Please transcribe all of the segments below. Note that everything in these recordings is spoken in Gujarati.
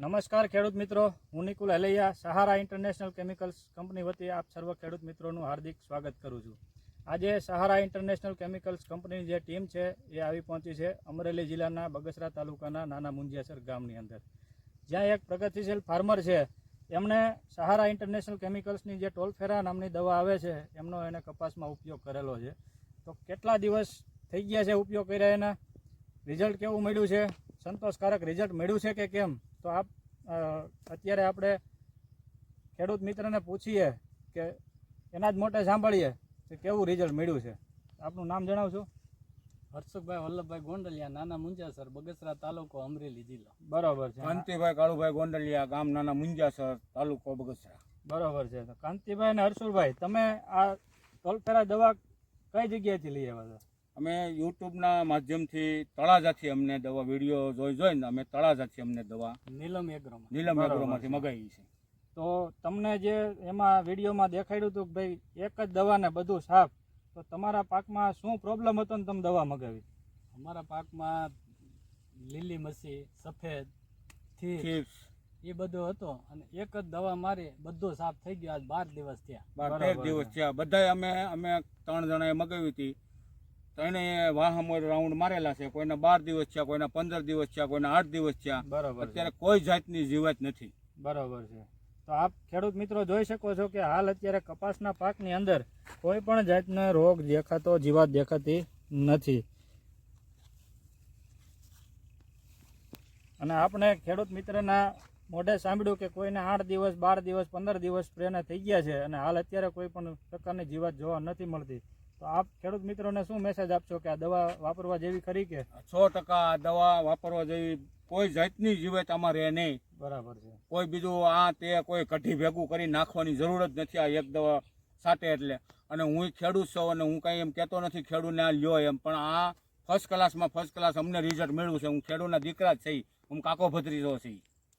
નમસ્કાર ખેડૂત મિત્રો, હું Nikul Halaiya, Sahara international chemicals company વતી આપ સર્વ ખેડૂત મિત્રોનું હાર્દિક સ્વાગત કરું છું. આજે સહારા ઇન્ટરનેશનલ કેમિકલ્સ કંપનીની જે ટીમ છે, એ આવી પહોંચી છે અમરેલી જિલ્લાના બગસરા તાલુકાના નાના મુંજિયાસર ગામની અંદર. જ્યાં એક પ્રગતિશીલ ફાર્મર છે, એમણે સહારા ઇન્ટરનેશનલ કેમિકલ્સની જે ટોલફેરા નામની દવા આવે છે, એમનો એને કપાસમાં ઉપયોગ કરેલો છે. તો કેટલા દિવસ થઈ ગયા છે ઉપયોગ કર્યા એના? રિઝલ્ટ કેવું મળ્યું છે? સંતોષકારક રિઝલ્ટ મળ્યું છે કે કેમ? તો આપ અત્યારે આપણે ખેડૂત મિત્રને પૂછીએ કે એના જ મોટે સાંભળીએ કે કેવું રિઝલ્ટ મળ્યું છે. આપનું નામ જણાવશો? હર્ષુભાઈ વલ્લભભાઈ ગોંડલિયા નાના મુંજાસર બગસરા તાલુકો અમરેલી જિલ્લો. બરાબર છે. કાંતિભાઈ કાળુભાઈ ગોંડલિયા ગામ નાના મુંજાસર તાલુકો બગસરા. બરાબર છે. તો કાંતિભાઈ અને હર્ષુભાઈ તમે આ ટોલફેરા દવા કઈ જગ્યાએથી લઈ આવ્યા હતા અમે યુટ્યુબના માધ્યમથી તળાજાથી અમને દવા વીડિયો જોઈ જોઈને અમે તળાજાથી અમને દવા નીલમ એગ્રોમાં નીલમ એગ્રોમાંથી. મગાવી છે. તો તમને જે એમાં વિડીયોમાં દેખાડ્યું હતું કે ભાઈ એક જ દવાને બધું સાફ તો તમારા પાકમાં શું પ્રોબ્લેમ હતો ને તમે દવા મગાવી? અમારા પાકમાં લીલી મસી સફેદ થીપ્સ એ બધો હતો અને એક જ દવા મારી બધું સાફ થઈ ગયું. આજ બાર દિવસ થયા. બાર દિવસ થયા. બધાય અમે અમે ત્રણ જણાએ મગાવી હતી. ત્રણે વાહમોર રાઉન્ડ મારેલા છે કોઈને બાર દિવસ છે કોઈના પંદર દિવસ છે કોઈને આઠ દિવસ છે બરાબર અત્યારે કોઈ જાતની જીવાત નથી. બરાબર છે. તો આપ ખેડૂત મિત્રો જોઈ શકો છો કે હાલ અત્યારે કપાસના પાકની અંદર કોઈ પણ જાતનો રોગ દેખાતો જીવાત દેખાતી નથી. અને આપણે ખેડૂત મિત્રના મોઢે સાંભળ્યું કે કોઈને આઠ દિવસ બાર દિવસ પંદર દિવસ સ્પ્રેના થઈ ગયા છે અને હાલ અત્યારે કોઈ પણ પ્રકારની જીવાત જોવા નથી મળતી. તો આપ ખેડૂત મિત્રોને શું મેસેજ આપશો કે આ દવા વાપરવા જેવી ખરી કે? સો ટકા આ દવા વાપરવા જેવી કોઈ જાતની જીવે તમારે રહે નહીં. બરાબર છે. કોઈ બીજું આ તે કોઈ કઢી ભેગું કરી નાખવાની જરૂર જ નથી આ એક દવા સાટે એટલે. અને હું ખેડૂત છું અને હું કાંઈ એમ કહેતો નથી ખેડૂતને આ લ્યો એમ. પણ આ ફર્સ્ટ ક્લાસમાં ફર્સ્ટ ક્લાસ અમને રિઝલ્ટ મળ્યું છે. હું ખેડૂતના દીકરા જ છે હું કાકો ભત્રીજો છે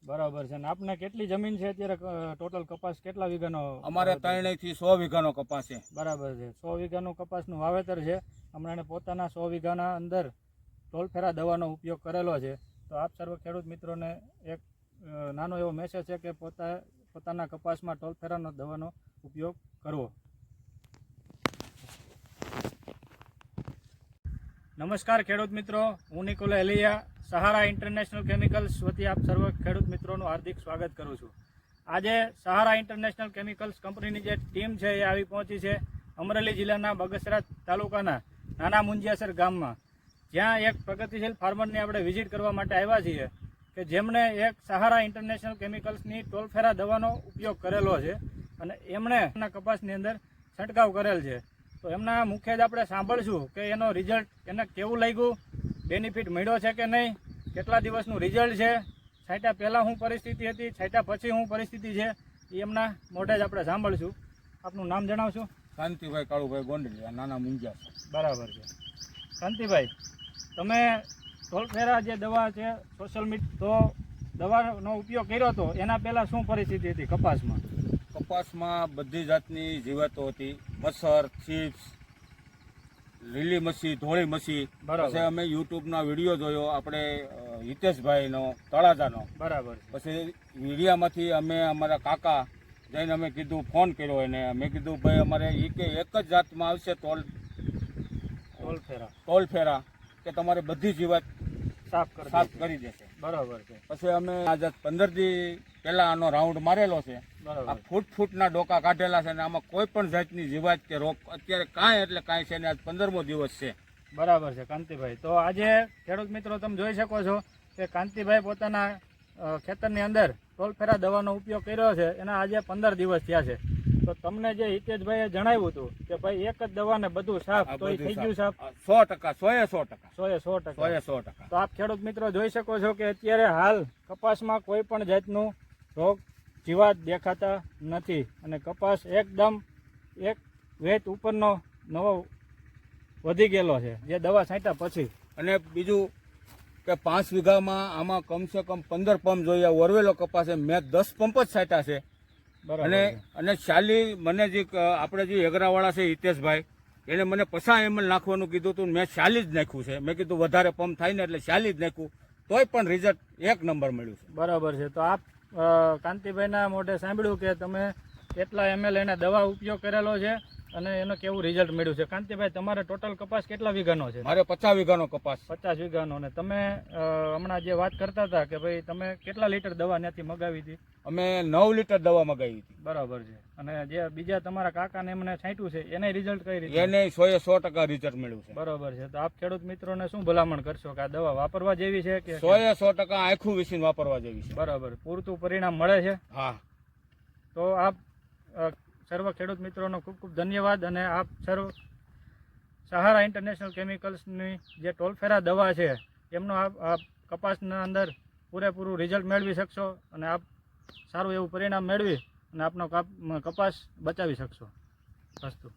બરાબર છે. ને આપને કેટલી જમીન છે અત્યારે ટોટલ કપાસ કેટલા વીઘાનો અમારે ત્રણેયથી સો વીઘાનો કપાસ છે. બરાબર છે. સો વીઘાનું કપાસનું વાવેતર છે. હમણાં એને પોતાના સો વીઘાના અંદર ટોલફેરા દવાનો ઉપયોગ કરેલો છે. તો આપ સર્વ ખેડૂત મિત્રોને એક નાનો એવો મેસેજ છે કે પોતા પોતાના કપાસમાં ટોલફેરાનો દવાનો ઉપયોગ કરવો. નમસ્કાર ખેડૂત મિત્રો. હું નિકોલ એલિયા. સહારા ઇન્ટરનેશનલ કેમિકલ્સ વતી આપ સર્વ ખેડૂત મિત્રોનું હાર્દિક સ્વાગત કરું છું. આજે સહારા ઇન્ટરનેશનલ કેમિકલ્સ કંપનીની જે ટીમ છે એ આવી પહોંચી છે અમરેલી જિલ્લાના બગસરા તાલુકાના નાના મુંજિયાસર ગામમાં. જ્યાં એક પ્રગતિશીલ ફાર્મરની આપણે વિઝિટ કરવા માટે આવ્યા છીએ કે જેમણે એક સહારા ઇન્ટરનેશનલ કેમિકલ્સની ટોલફેરા દવાનો ઉપયોગ કરેલો છે અને એમણે કપાસની અંદર છંટકાવ કરેલ છે. તો એમના મુખ્ય જ આપણે સાંભળશું કે એનો રિઝલ્ટ એને કેવું લાગ્યું બેનિફિટ મળ્યો છે કે નહીં? કેટલા દિવસનું રિઝલ્ટ છે? છાંટ્યા પહેલાં શું પરિસ્થિતિ હતી? છાંટ્યા પછી શું પરિસ્થિતિ છે? એ એમના મોઢે જ આપણે સાંભળશું. આપનું નામ જણાવશું? શાંતિભાઈ કાળુભાઈ ગોંડલિયા નાના મુંજા બરાબર છે. શાંતિભાઈ તમે ટોલફેરા જે દવા છે સોશિયલ મીડિયા તો દવાનો ઉપયોગ કર્યો હતો. એના પહેલાં શું પરિસ્થિતિ હતી કપાસમાં? કપાસમાં બધી જાતની જીવાતો હતી. મચ્છર ચિપ્સ લીલી મસી ધોળી મસી. પછી અમે યુટ્યુબના વીડિયો જોયો આપણે હિતેશભાઈનો તળાજાનો. બરાબર. પછી મીડિયામાંથી અમે અમારા કાકા જઈને અમે કીધું ફોન કર્યો એને. અમે કીધું ભાઈ અમારે એ કે એક જ જાતમાં આવશે ટોલ ફેરા. ટોલ ફેરા કે તમારે બધી જીવાત સાફ સાફ કરી દેશે. બરાબર છે. પછી અમે આજે પંદર દી પહેલાં આનો રાઉન્ડ મારેલો છે. આ ફૂટ ફૂટના ડોકા કાઢેલા છે અને આમાં કોઈ પણ જાતની જીવાત કે રોગ અત્યારે કાંઈ એટલે કાંઈ છે ને આજ પંદરમો દિવસ છે. બરાબર છે કાંતિભાઈ. તો આજે ખેડૂત મિત્રો તમે જોઈ શકો છો કે કાંતિભાઈ પોતાના ખેતરની અંદર ટોલફેરા દવાનો ઉપયોગ કર્યો છે. એના આજે પંદર દિવસ થયા છે. તો તમને જે હિતેશભાઈએ જણાવ્યું હતું કે ભાઈ એક જ દવાને બધું સાફ તો એ થઈ ગયું સાફ. સો ટકા સોએ સો ટકા. સો એ સો ટકા. સો ટકા. તો આપ ખેડૂત મિત્રો જોઈ શકો છો કે અત્યારે હાલ કપાસમાં કોઈ પણ જાતનું રોગ જીવાત દેખાતા નથી અને કપાસ એકદમ એક વેત ઉપરનો નવો વધી ગયેલો છે જે દવા છાંટ્યા પછી. અને બીજું કે પાંચ વીઘામાં આમાં કમસે કમ પંદર પંપ જોઈએ. વરવેલો કપાસ છે મેં દસ પંપ જ છાંટ્યા છે. બરાબર અને અને શાલી મને જે આપણે જે એગરાવાળા છે હિતેશભાઈ એને મને પસા એમ નાખવાનું કીધું હતું મેં શાલી જ નાખ્યું છે. મેં કીધું વધારે પંપ થાય ને એટલે શાલી જ નાખ્યું. તોય પણ રિઝલ્ટ એક નંબર મળ્યું છે. બરાબર છે. તો આપ કાંતિભાઈના મોઢે સાંભળ્યું કે તમે કેટલા એમએલ એના દવા ઉપયોગ કરેલો છે. અને એનો કેવું રિઝલ્ટ મળ્યું છે? કાંતિભાઈ તમારે ટોટલ કપાસ કેટલા વીઘાનો છે? મારે પચાસ વીઘાનો કપાસ. પચાસ વીઘાનો ને તમે હમણાં જે વાત કરતા હતા કે ભાઈ તમે કેટલા લીટર દવા ત્યાંથી મગાવી હતી? અમે નવ લીટર દવા મગાવી હતી. બરાબર છે. અને જે બીજા તમારા કાકાને એમને છાંટ્યું છે એને રિઝલ્ટ કઈ રીતે? એને સો એ સો ટકા રિઝલ્ટ મળ્યું છે. બરાબર છે. તો આપ ખેડૂત મિત્રોને શું ભલામણ કરશો કે આ દવા વાપરવા જેવી છે કે સો એ સો ટકા આખું વિસીન વાપરવા જેવી છે. બરાબર. પૂરતું પરિણામ મળે છે? હા. તો આપ સર્વ ખેડૂત મિત્રોનો ખૂબ ખૂબ ધન્યવાદ અને આપ સર્વ સહારા ઇન્ટરનેશનલ કેમિકલ્સની જે ટોલફેરા દવા છે, એમનો આપ આપ કપાસના અંદર પૂરેપૂરું રિઝલ્ટ મેળવી શકશો અને આપ સારું એવું પરિણામ મેળવી અને આપનો કાપ, કપાસ બચાવી શકશો. અસ્તુ